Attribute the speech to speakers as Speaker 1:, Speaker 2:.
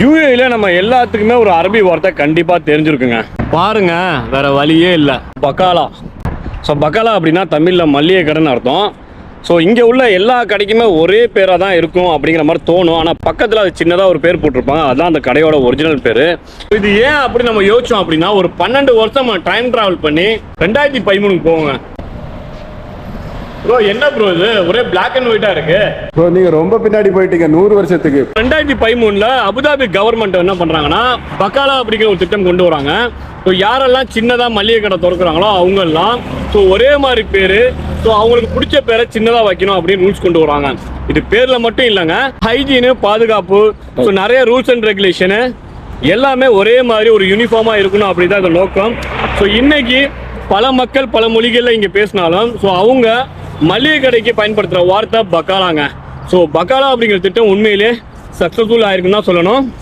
Speaker 1: யூஏல நம்ம எல்லாத்துக்குமே ஒரு அரபி வார்த்தை கண்டிப்பாக தெரிஞ்சிருக்குங்க. பாருங்க வேற வழியே இல்லை. பக்காலா ஸோ பக்காலா அப்படின்னா தமிழில் மல்லிகை கடைன்னு அர்த்தம். ஸோ இங்கே உள்ள எல்லா கடைக்குமே ஒரே பேராக தான் இருக்கும் அப்படிங்கிற மாதிரி தோணும். ஆனால் பக்கத்தில் அது சின்னதாக ஒரு பேர் போட்டிருப்பாங்க. அதுதான் அந்த கடையோட ஒரிஜினல் பேர். இது ஏன் அப்படி நம்ம யோசிச்சோம் அப்படின்னா ஒரு பன்னெண்டு வருஷம் டைம் ட்ராவல் பண்ணி ரெண்டாயிரத்தி பதிமூணுக்கு போவோங்க. ப்ரோ என்ன ப்ரோ இது? ஒரே பிளாக் அண்ட் ஒயிட்டாக இருக்கு.
Speaker 2: ப்ரோ நீங்க ரொம்ப பின்னாடி போயிட்டீங்க நூறு வருஷத்துக்கு.
Speaker 1: ரெண்டாயிரத்தி பதிமூணுல அபுதாபி கவர்மெண்ட் என்ன பண்றாங்கன்னா பக்காலா அப்படிங்கிற ஒரு திட்டம் கொண்டு வராங்க. ஸோ யாரெல்லாம் சின்னதா மளிகை கடை திறக்கிறாங்களோ அவங்கெல்லாம் ஸோ ஒரே மாதிரி பேரு ஸோ அவங்களுக்கு பிடிச்ச பேரை சின்னதா வைக்கணும் அப்படின்னு ரூல்ஸ் கொண்டு வராங்க. இது பேர்ல மட்டும் இல்லைங்க. ஹைஜீனு பாதுகாப்பு ஸோ நிறைய ரூல்ஸ் அண்ட் ரெகுலேஷனு எல்லாமே ஒரே மாதிரி ஒரு யூனிஃபார்மா இருக்கணும் அப்படிதான் இந்த நோக்கம். ஸோ இன்னைக்கு பல மக்கள் பல மொழிகளில் இங்கே பேசினாலும் ஸோ அவங்க மளிகை கடைக்கு பயன்படுத்துகிற வார்த்தை பக்காலாங்க. ஸோ பக்காலா அப்படிங்கிற திட்டம் உண்மையிலே சக்ஸஸ்ஃபுல் ஆயிருக்குன்னு தான் சொல்லணும்.